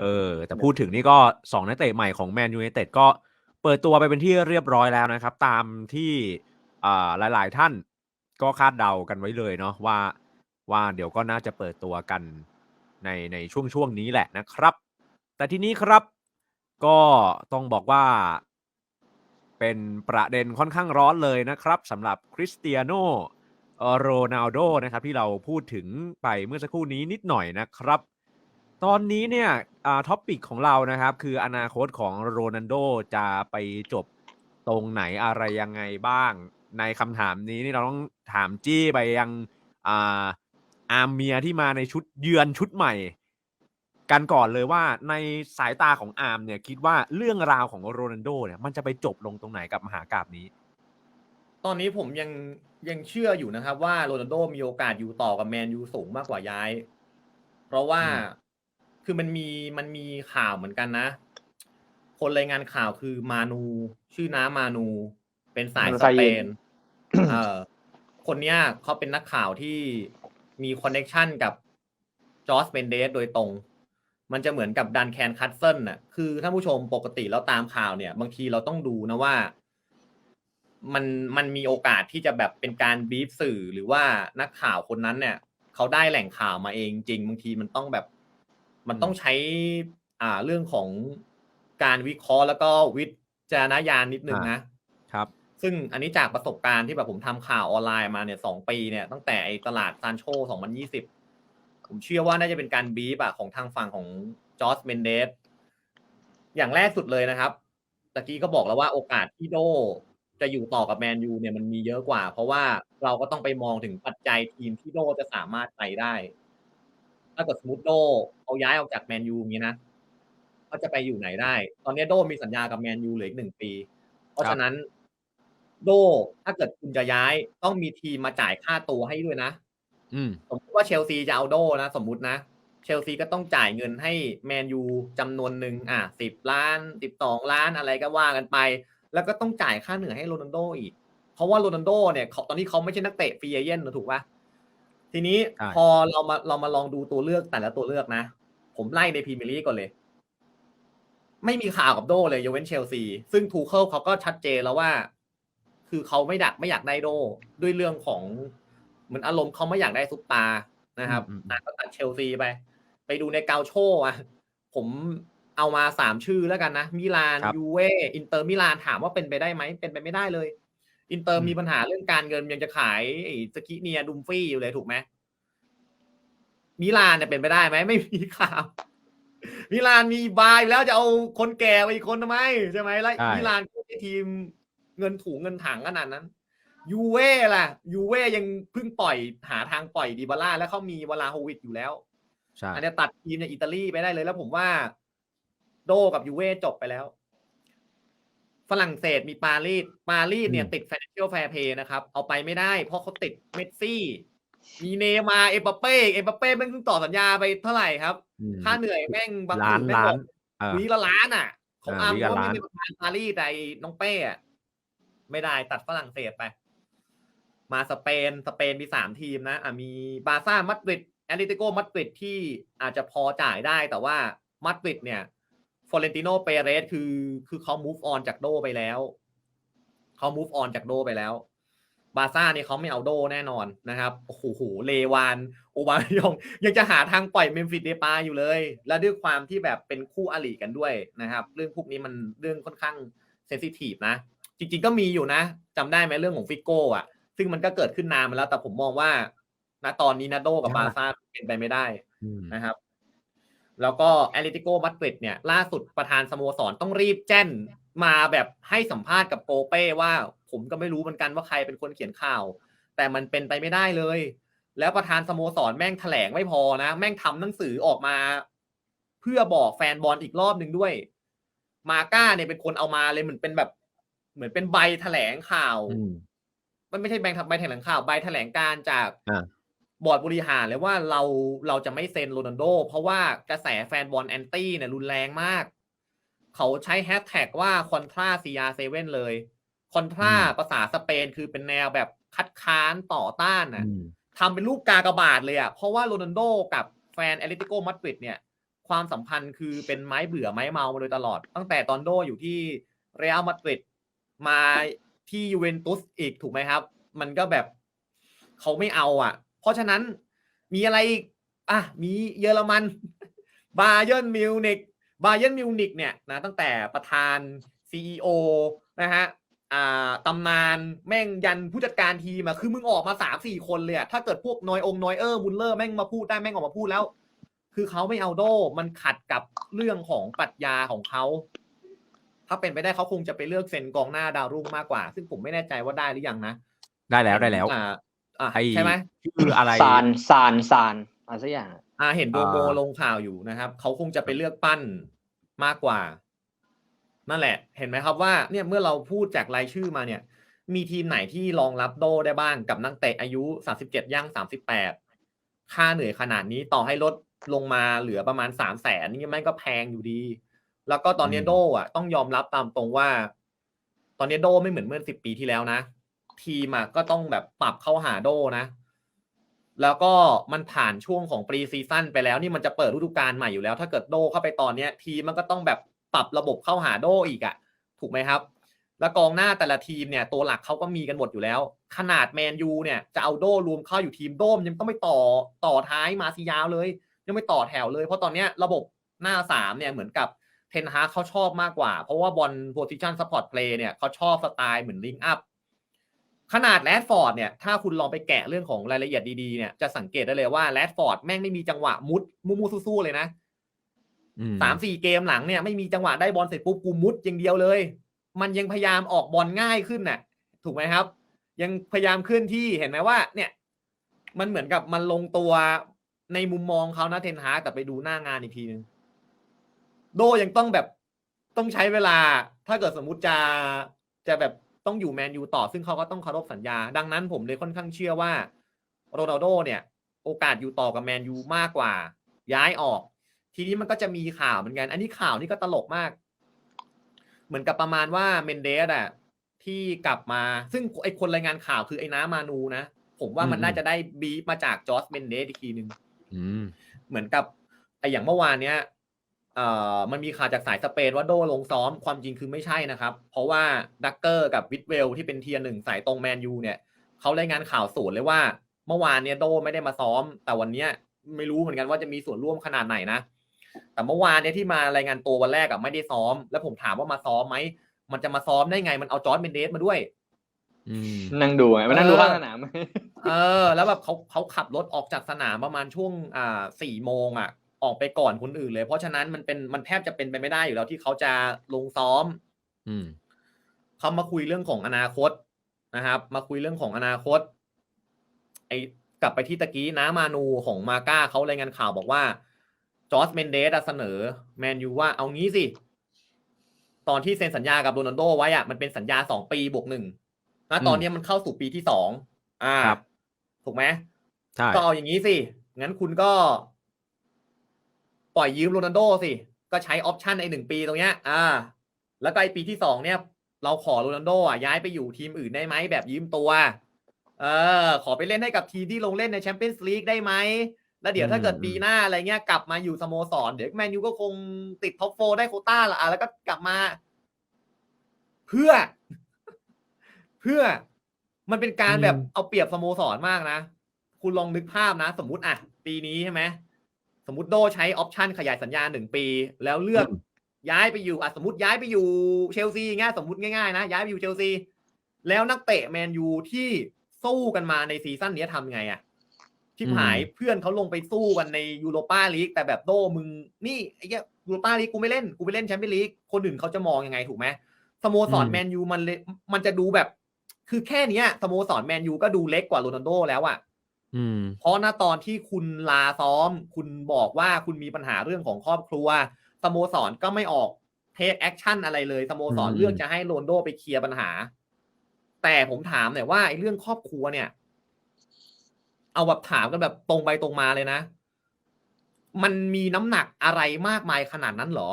เออ แต่พูดถึงนี่ก็สองนักเตะใหม่ของแมนยูไนเต็ดก็เปิดตัวไปเป็นที่เรียบร้อยแล้วนะครับ ตามที่อ่าหลาย ๆ ท่านก็คาดเดากันไว้เลยเนาะว่าว่าเดี๋ยวก็น่าจะเปิดตัวกันในในช่วงช่วงนี้แหละนะครับ แต่ทีนี้ครับก็ต้องบอกว่า เป็นประเด็นค่อนข้างร้อนเลยนะครับสำหรับคริสเตียโนโรนัลโดนะครับที่เราพูดถึงไปเมื่อสักครู่นี้นิดหน่อยนะครับ ตอนนี้เนี่ยท็อปิกของเรานะครับ คืออนาคตของโรนัลโดจะไปจบตรงไหนอะไรยังไงบ้าง ในคำถามนี้นี่เราต้องถามจี้ไปยังอาอาร์มเมียที่มาในชุดเยือนชุดใหม่ กันก่อนเลยว่าในสายตาของอาร์มเนี่ยคิดว่าเรื่องราวของโรนัลโดเนี่ยมันจะไปจบลงตรงไหนกับมหากราบนี้ ตอนนี้ผมยังยังเชื่ออยู่นะครับ ว่าโรนัลโดมีโอกาสอยู่ต่อกับแมนยูสูงมากกว่าย้าย เพราะว่าอืม คือมันมีมันมีข่าวเหมือนกันนะ คนรายงานข่าวคือมานู ชื่อน้ามานู เป็นสายมานูสซาเปยินนเออคนเนี้ยเขาเป็นนักข่าวที่มีคอนเน็ชันกับจอร์จเบนเดสโดยตรง มันจะเหมือนกับดันแคนคัตเซิลน่ะ คือท่านผู้ชมปกติแล้วตามข่าวเนี่ย บางทีเราต้องดูนะว่า มันมันมีโอกาสที่จะแบบเป็นการบีฟสื่อหรือว่านักข่าวคนนั้นเนี่ยเขาได้แหล่งข่าวมาเองจริงบางทีมันต้องแบบ มันต้องใช้อ่าเรื่องของการวิเคราะห์แล้วก็วิจารณญาณนิดนึงนะครับ ซึ่งอันนี้จากประสบการณ์ที่แบบผมทำข่าวออนไลน์มาเนี่ยสองปีเนี่ยตั้งแต่ไอ้ตลาดซานโชสองพันยี่สิบผมเชื่อว่าน่าจะเป็นการบีบอะของทางฝั่งของจอร์จเมนเดสอย่างแรกสุดเลยนะครับตะกี้ก็บอกแล้วว่าโอกาสที่โดจะอยู่ต่อกับแมนยูเนี่ยมันมีเยอะกว่า เพราะว่าเราก็ต้องไปมองถึงปัจจัยทีมที่โดจะสามารถไปได้ ถ้าเกิดสมมติโดเขาย้ายออกจากแมนยูอย่างนี้นะเขาจะไปอยู่ไหนได้ ตอนนี้โดมีสัญญากับแมนยูเหลืออีกหนึ่งปี เพราะฉะนั้น โดถ้าเกิดคุณจะย้ายต้องมีทีมมาจ่ายค่าตัวให้ด้วยนะอืมสมมติว่าเชลซีจะเอาโดนะสมมุตินะเชลซีก็ต้องจ่ายเงินให้แมนยูจำนวนหนึ่งอะสิบล้านสิบสองล้านอะไรก็ว่ากันไป แล้วก็ต้องจ่ายค่าเหนื่อยให้โรนัลโดอีก เพราะว่าโรนัลโดเนี่ยเขาตอนนี้เขาไม่ใช่นักเตะฟรีเอเย่นนะถูกปะ ทีนี้ใช่ พอเรามาเรามาลองดูตัวเลือกแต่ละตัวเลือกนะ ผมไล่ในพรีเมียร์ลีกก่อนเลย ไม่มีข่าวกับโดเลยยกเว้นเชลซี ซึ่งทูเคิลเขาก็ชัดเจนแล้วว่า คือเขาไม่ดักไม่อยากได้โด ด้วยเรื่องของเหมือนอารมณ์เขาไม่อยากได้ซุปตาร์นะครับอืมอืม อะก็ตัดเชลซีไป ไปดูในเกาโชอะ ผมเอามาสามชื่อแล้วกันนะ มิลาน ครับ ยูเว่อินเตอร์มิลานถามว่าเป็นไปได้ไหม เป็นไปไม่ได้เลย อินเตอร์อืมมีปัญหาเรื่องการเงินยังจะขายไอ้สกิเนียดุมฟี่อยู่เลยถูกไหมมิลานเนี่ยเป็นไปได้ไหมไม่มีข่าวมิลานมีบายแล้วจะเอาคนแก่ไปอีกคนทำไมใช่ไหมแล้วใช่มิลานก็ไม่ใช่ทีมเงินถูงเงินถังขนาดนั้นยูเว่ล่ะยูเว่ยังเพิ่งปล่อยหาทางปล่อยดีบาร่าแล้วเขามีวลาโฮวิดอยู่แล้วใช่อันนี้ตัดทีมในอิตาลีไปได้เลยแล้วผมว่า โดกับยูเว่จบไปแล้ว ฝรั่งเศสมีปารีสปารีสเนี่ยติด financial fair play นะครับ เอาไปไม่ได้ เพราะเขาติดเมสซี่ มีเนย์มาร์เอ็มบัปเป้เอ็มบัปเป้แม่งเพิ่งต่อสัญญาไปเท่าไหร่ครับอืมค่าเหนื่อยแม่งบางล้านทีแม่งล้าบนอกเออวีละล้านอะเขาเอออ้างวีละว่าล้านไม่เป็นประธานปารีสแต่ไอ้น้องเป้อะไม่ได้ตัดฝรั่งเศสไป มาสเปนสเปนมีสามทีมนะอะมีบาร์ซ่ามาดริดแอตเลติโกมาดริดที่อาจจะพอจ่ายได้แต่ว่ามาดริดเนี่ย ฟอเรนติโนเปเรสคือ คือเขา move on จากโดไปแล้วเขา move on จากโดไปแล้ว บาร์ซ่าเนี่ยเขาไม่เอาโดแน่นอนนะครับโอ้โหเลวานโอบามายองยังจะหาทางปล่อยเมมฟิสเดปาอยู่เลย และด้วยความที่แบบเป็นคู่อริกันด้วยนะครับ เรื่องพวกนี้มันเรื่องค่อนข้างเซนซิทีฟนะ จริง ๆ ก็มีอยู่นะจำได้ไหมเรื่องของฟิโก้อะซึ่งมันก็เกิดขึ้นนานมาแล้ว แต่ผมมองว่าณตอนนี้นาโดกับบาร์ซ่าเป็นไปไม่ได้อืมนะครับ แล้วก็แอตเลติโกมาดริดเนี่ยล่าสุดประธานสโมสรต้องรีบแจ้นมาแบบให้สัมภาษณ์กับโกเป้ว่า ผมก็ไม่รู้เหมือนกันว่าใครเป็นคนเขียนข่าว แต่มันเป็นไปไม่ได้เลย แล้วประธานสโมสรแม่งแถลงไม่พอนะ แม่งทำหนังสือออกมา เพื่อบอกแฟนบอลอีกรอบหนึ่งด้วย มาก้าเนี่ยเป็นคนเอามาเลยเหมือนเป็นแบบ เหมือนเป็นใบแถลงข่าวอืมมันไม่ใช่แบงใบแถลงข่าวใบแถลงการจากอ่า บอร์ดบริหารเลยว่าเราเราจะไม่เซ็นโรนัลโด เพราะว่ากระแสแฟนบอลแอนตี้เนี่ยรุนแรงมาก เขาใช้แฮชแท็กว่าคอนทราซียาเซเว่นเลยคอนทราอืมภาษาสเปนคือเป็นแนวแบบคัดค้านต่อต้านนะอืมทำเป็นรูปกากบาทเลยอะเพราะว่าโรนัลโดกับแฟนแอตเลติโกมาดริดเนี่ยความสัมพันธ์คือเป็นไม้เบื่อไม้เมามาโดยตลอด ตั้งแต่ตอนโดอยู่ที่เรอัลมาดริดมาที่ยูเวนตุสอีกถูกไหมครับ มันก็แบบเขาไม่เอาอะเพ ราะฉะนั้นมีอะไรอีกอะมีเยอรมัน บาเยิร์นมิวนิกบาเยิร์นมิวนิกเนี่ยนะตั้งแต่ประธาน CEO นะฮะอ่าตำนานแม่งยันผู้จัดการทีมอะคือมึงออกมาสามสี่คนเลยอะถ้าเกิดพวกนอยองนอยเออร์มุลเลอร์แม่งมาพูดได้แม่งออกมาพูดแล้ว คือเขาไม่เอาโด มันขัดกับเรื่องของปรัชญาของเขา ถ้าเป็นไปได้เขาคงจะไปเลือกเซ็นกองหน้าดาวรุ่งมากกว่า ซึ่งผมไม่แน่ใจว่าได้หรือยังนะ ได้แล้วได้แล้วอ่า อ่าไอ้ใช่ไหมชื่ออะไรซานซานซานอะไรสักอย่างอะอ่าเห็นโบโบอ่าลงข่าวอยู่นะครับเขาคงจะไปเลือกปั้นมากกว่า นั่นแหละ เห็นไหมครับว่าเนี่ยเมื่อเราพูดจากรายชื่อมาเนี่ย มีทีมไหนที่รองรับโดได้บ้างกับนักเตะอายุ37ย่าง38ค่าเหนื่อยขนาดนี้ต่อให้ลดลงมาเหลือประมาณ3 0 0แสนนี่มันก็แพงอยู่ดี แล้วก็ตอนนี้อืมโดอะต้องยอมรับตามตรงว่า ตอนนี้โดไม่เหมือนเมื่อ10ปีที่แล้วนะ ทีมอะก็ต้องแบบปรับเข้าหาโดนะ แล้วก็มันผ่านช่วงของปรีซีซั่นไปแล้วนี่มันจะเปิดฤดูกาลใหม่อยู่แล้ว ถ้าเกิดโดเข้าไปตอนเนี้ย ทีมมันก็ต้องแบบปรับระบบเข้าหาโดอีกอะถูกไหมครับ แล้วกองหน้าแต่ละทีมเนี่ย ตัวหลักเขาก็มีกันหมดอยู่แล้ว ขนาดแมนยูเนี่ยจะเอาโดรวมเข้าอยู่ทีมโดมยังต้องไปต่อต่อท้ายมาซิยาวเลย ยังไม่ต่อแถวเลย เพราะตอนเนี้ยระบบหน้าสามเนี่ยเหมือนกับเทนฮาเขาชอบมากกว่า เพราะว่าบอลโพซิชันซัพพอร์ตเพลย์เนี่ยเขาชอบสไตล์เหมือนลิงอัพ ขนาดแรดฟอร์ดเนี่ยถ้าคุณลองไปแกะเรื่องของรายละเอียดดีๆเนี่ยจะสังเกตได้เลยว่าแรดฟอร์ดแม่งไม่มีจังหวะมุดมูมูสู้ๆเลยนะอืมสามสี่เกมหลังเนี่ยไม่มีจังหวะได้บอลเสร็จปุ๊บกูมุดอย่างเดียวเลย มันยังพยายามออกบอลง่ายขึ้นน่ะ ถูกไหมครับ ยังพยายามเคลื่อนที่เห็นไหมว่า เนี่ย มันเหมือนกับมันลงตัวในมุมมองเขานะเทนฮากแต่ไปดูหน้างานอีกทีนึงโดยังต้องแบบต้องใช้เวลา ถ้าเกิดสมมุติจะจะแบบ ต้องอยู่แมนยูต่อซึ่งเขาก็ต้องเคารพสัญญา ดังนั้นผมเลยค่อนข้างเชื่อว่าโรนัลโดเนี่ยโอกาสอยู่ต่อกับแมนยูมากกว่า ย้ายออก ทีนี้มันก็จะมีข่าวเหมือนกัน อันนี้ข่าวนี่ก็ตลกมาก เหมือนกับประมาณว่าเมนเดสอะที่กลับมา ซึ่งไอคนรายงานข่าวคือไอ้น้ามานูนะ ผมว่ามันน่าจะได้บีฟมาจากจอร์จเมนเดสอีกทีหนึ่งอืมเหมือนกับไออย่างเมื่อวานเนี้ย เอ่อมันมีข่าวจากสายสเปนว่าโดลงซ้อมความจริงคือไม่ใช่นะครับ เพราะว่าดักเกอร์กับวิดเวลที่เป็นเทียร์หนึ่งสายตรงแมนยูเนี่ยเขารายงานข่าวสวนเลยว่า เมื่อวานเนี้ยโดไม่ได้มาซ้อม แต่วันเนี้ยไม่รู้เหมือนกันว่าจะมีส่วนร่วมขนาดไหนนะ แต่เมื่อวานเนี่ยที่มารายงานตัววันแรกอะไม่ได้ซ้อม แล้วผมถามว่ามาซ้อมไหมมันจะมาซ้อมได้ไง มันเอาจอร์จเมนเดสมาด้วยอืมนั่งดูไงมานั่งดูเออข้างสนามเออ แล้วแบบเขาเขาขับรถออกจากสนามประมาณช่วงอ่าสี่โมงอะ ออกไปก่อนคนอื่นเลย เพราะฉะนั้นมันเป็นมันแทบจะเป็นไปไม่ได้อยู่แล้วที่เขาจะลงซ้อม อืมเขามาคุยเรื่องของอนาคตนะครับ มาคุยเรื่องของอนาคต ไอ้กลับไปที่ตะกี้น้ามานูของมาก้าเขารายงานข่าวบอกว่าจอร์จเมนเดสอะเสนอแมนยูว่าเอางี้สิ ตอนที่เซ็นสัญญากับโรนัลโดไว้อะมันเป็นสัญญาสองปีบวกหนึ่งนะตอนนี้มันเข้าสู่ปีที่สองอ่าครับถูกไหมใช่ก็เอาอย่างนี้สิ งั้นคุณก็ ปล่อยยืมโรนัลโดสิก็ใช้ออปชันไอ้หนึ่งปีตรงเนี้ยอ่า แล้วก็ไอ้ปีที่สองเนี่ยเราขอโรนัลโดอะย้ายไปอยู่ทีมอื่นได้ไหมแบบยืมตัวเออขอไปเล่นให้กับทีมที่ลงเล่นในแชมเปี้ยนส์ลีกได้ไหมแล้วเดี๋ยวถ้าเกิดปีหน้าอะไรเงี้ยกลับมาอยู่สโมสรเดี๋ยวแมนยูก็คงติดท็อปโฟได้โควต้าละอะแล้วก็กลับมา เพื่อ เพื่อมันเป็นการแบบเอาเปรียบสโมสรมากนะ คุณลองนึกภาพนะ สมมุติอะ ปีนี้ใช่ไหม สมมติโดใช้ออปชันขยายสัญญาหนึ่งปี แล้วเลือกย้ายไปอยู่อะสมมติย้ายไปอยู่เชลซีง่ายสมมติง่ายๆนะย้ายไปอยู่เชลซีแล้วนักเตะแมนยูที่สู้กันมาในซีซั่นเนี้ยทำไงอะที่หายเพื่อนเขาลงไปสู้กันในยูโรปาลีกแต่แบบโดมึงนี่ไอ้เงี้ยยูโรปาลีกกูไม่เล่นกูไปเล่นแชมเปี้ยนลีกคนอื่นเขาจะมองยังไงถูกไหมสโมสรแมนยูมันเลยมันจะดูแบบ คือแค่เนี้ยสโมสรแมนยูก็ดูเล็กกว่าโรนัลโดแล้วอะ อืม เพราะณตอนที่คุณลาซ้อม คุณบอกว่าคุณมีปัญหาเรื่องของครอบครัวสโมสรก็ไม่ออกเทคแอคชั่นอะไรเลยสโมสรอืม เลือกจะให้โรนโดไปเคลียร์ปัญหา แต่ผมถามหน่อยว่าไอ้เรื่องครอบครัวเนี่ย เอาแบบถามกันแบบตรงไปตรงมาเลยนะ มันมีน้ำหนักอะไรมากมายขนาดนั้นเหรอ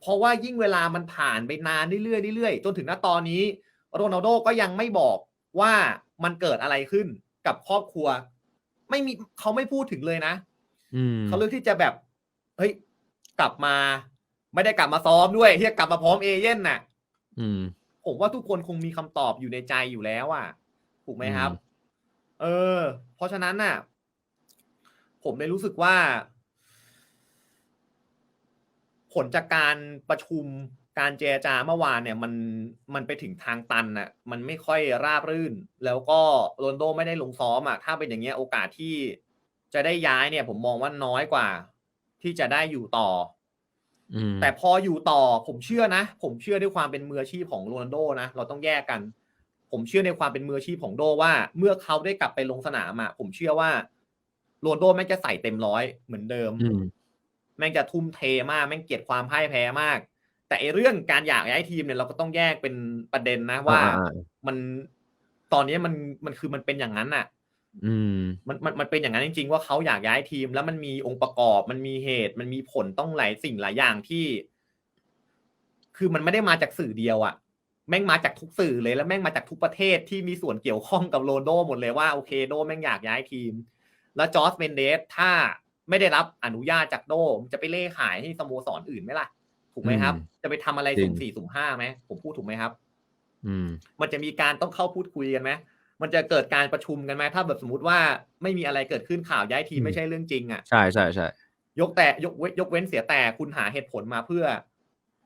เพราะว่ายิ่งเวลามันผ่านไปนานเรื่อยๆเรื่อยๆจนถึงณตอนนี้ โรนัลโดก็ยังไม่บอกว่ามันเกิดอะไรขึ้นกับครอบครัว ไม่มีเขาไม่พูดถึงเลยนะอืมเขาเลือกที่จะแบบ เฮ้ย กลับมา ไม่ได้กลับมาซ้อมด้วยเฮียกลับมาพร้อมเอเย่นน่ะอืมผมว่าทุกคนคงมีคำตอบอยู่ในใจอยู่แล้วอะถูกไหมครับอืมเออ เพราะฉะนั้นน่ะ ผมเลยรู้สึกว่า ผลจากการประชุม การเจรจาเมื่อวานเนี่ยมันมันไปถึงทางตันน่ะมันไม่ค่อยราบรื่น แล้วก็โรนลโดไม่ได้ลงซ้อมอะถ้าเป็นอย่างเงี้ยโอกาสที่จะได้ย้ายเนี่ย ผมมองว่าน้อยกว่า ที่จะได้อยู่ต่ออืมแต่พออยู่ต่อผมเชื่อนะ ผมเชื่อด้วยความเป็นมืออาชีพของโรนัลโดนะเราต้องแยกกัน ผมเชื่อในความเป็นมืออาชีพของโดว่า เมื่อเขาได้กลับไปลงสนามอะผมเชื่อว่าโรนัลโดแม่งจะใส่เต็มร้อยเหมือนเดิมอืมแม่งจะทุ่มเทมากแม่งเกลียดความพ่ายแพ้มาก แต่ไอเรื่องการอยากย้ายทีมเนี่ยเราก็ต้องแยกเป็นประเด็นนะว่าอ่ามันตอนนี้มันมันคือมันเป็นอย่างนั้นน่ะ อืมมันมันมันเป็นอย่างนั้นจริง ๆ ว่าเขาอยากย้ายทีม แล้วมันมีองค์ประกอบ มันมีเหตุ มันมีผลต้องหลายสิ่งหลายอย่างที่ คือมันไม่ได้มาจากสื่อเดียวอะแม่งมาจากทุกสื่อเลยแล้วแม่งมาจากทุกประเทศที่มีส่วนเกี่ยวข้องกับโรนลโดหมดเลยว่าโอเคโดแม่งอยากย้ายทีม แล้วจอร์จเมนเดสถ้าไม่ได้รับอนุญาตจากโดมจะไปเล่ขายให้สโมสรอื่นไหมล่ะ ถูกไหมครับอืมจะไปทำอะไรจริสุ่งมสี่สุ่มห้าไหมผมพูดถูกไหมครับ อืม มันจะมีการต้องเข้าพูดคุยกันไหมมันจะเกิดการประชุมกันไหมถ้าแบบสมมติว่าไม่มีอะไรเกิดขึ้นข่าวย้ายทีมอืมไม่ใช่เรื่องจริงอะใช่ใช่ใช่ยกแต่ยกเว้นยกเว้นเสียแต่คุณหาเหตุผลมาเพื่อ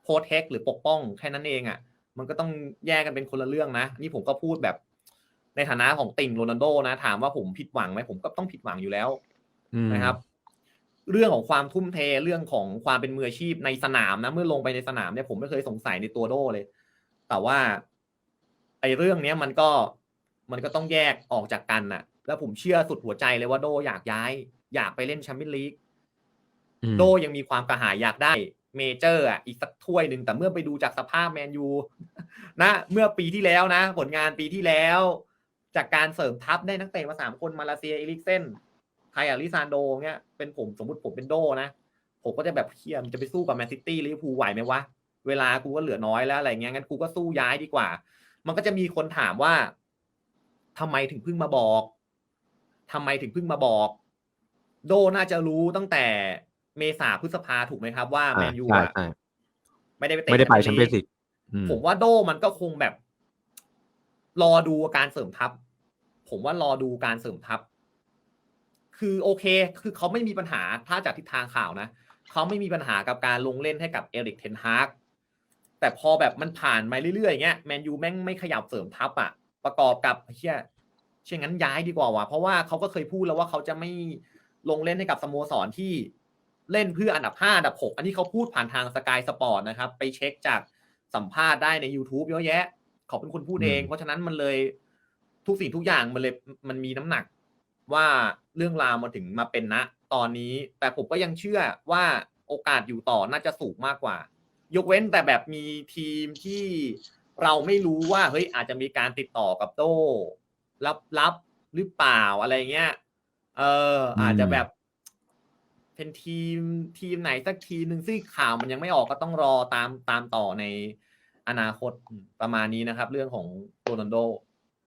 โพเทคหรือปกป้องแค่นั้นเองอะ มันก็ต้องแยกกันเป็นคนละเรื่องนะนี่ผมก็พูดแบบ ในฐานะของติ่งโรนัลโดนะ ถามว่าผมผิดหวังไหมผมก็ต้องผิดหวังอยู่แล้วอืมนะครับ เรื่องของความทุ่มเทเรื่องของความเป็นมืออาชีพในสนามนะเมื่อลงไปในสนามเนี่ยผมไม่เคยสงสัยในตัวโดเลย แต่ว่าไอ้เรื่องเนี้ยมันก็มันก็ต้องแยกออกจากกันน่ะ แล้วผมเชื่อสุดหัวใจเลยว่าโดอยากย้าย อยากไปเล่นแชมเปี้ยนลีกอืมโดยังมีความกระหายอยากได้เมเจอร์อะอีกสักถ้วยหนึ่งแต่เมื่อไปดูจากสภาพแมนยูนะ เมื่อปีที่แล้วนะ ผลงานปีที่แล้ว จากการเสริมทัพได้นักเตะมาสามคนมาเลเซียเอลิกเซน ไคอาริซานโดเงี้ยเป็นผมสมมติผมเป็นโดนะ ผมก็จะแบบเฮียมนจะไปสู้กับแมนซิตี้ลิเวอร์พูลไหวไหมวะ เวลากูก็เหลือน้อยแล้วอะไรเงี้ยงั้นกูก็สู้ย้ายดีกว่า มันก็จะมีคนถามว่าทำไมถึงเพิ่งมาบอกทำไมถึงเพิ่งมาบอก โดน่าจะรู้ตั้งแต่เมษาพฤษภาถูกไหมครับว่าแมอ่านยูใช่อะใช่ไม่ได้ไปเตะไม่ได้ไปแชแชมมเปี้เปี้ยยนนลีลีกกผมว่าโดมันก็คงแบบ รอดูการเสริมทัพ ผมว่ารอดูการเสริมทัพ คือโอเค คือเขาไม่มีปัญหาถ้าจากทิศทางข่าวนะเขาไม่มีปัญหากับการลงเล่นให้กับเอริกเทนฮากแต่พอแบบมันผ่านมาเรื่อยๆอย่างเงี้ยแมนยูแม่งไม่ขยับเสริมทัพอะ ประกอบกับเฮียเช่นงั้นย้ายดีกว่าว่ะเพราะว่าเขาก็เคยพูดแล้วว่าเขาจะไม่ลงเล่นให้กับสโมสรที่เล่นเพื่ออันดับห้าอันดับหกอันนี้เขาพูดผ่านทางสกายสปอร์ตนะครับ ไปเช็คจากสัมภาษณ์ได้ใน YouTube เยอะแยะเขาเป็นคนพูดเองอืมเพราะฉะนั้นมันเลยทุกสิ่งทุกอย่างมันเลยมันมีน้ำหนัก ว่าเรื่องราวมาถึงมาเป็นณตอนนี้ แต่ผมก็ยังเชื่อว่าโอกาสอยู่ต่อน่าจะสูงมากกว่า ยกเว้นแต่แบบมีทีมที่เราไม่รู้ว่าเฮ้ยอาจจะมีการติดต่อกับโต้รับรับหรือเปล่าอะไรเงี้ยเอออาจจะแบบเป็นทีมทีมไหนสักทีมหนึ่งซึ่งข่าวมันยังไม่ออกก็ต้องรอตามตามต่อในอนาคตอืมประมาณนี้นะครับ เรื่องของโรนัลโด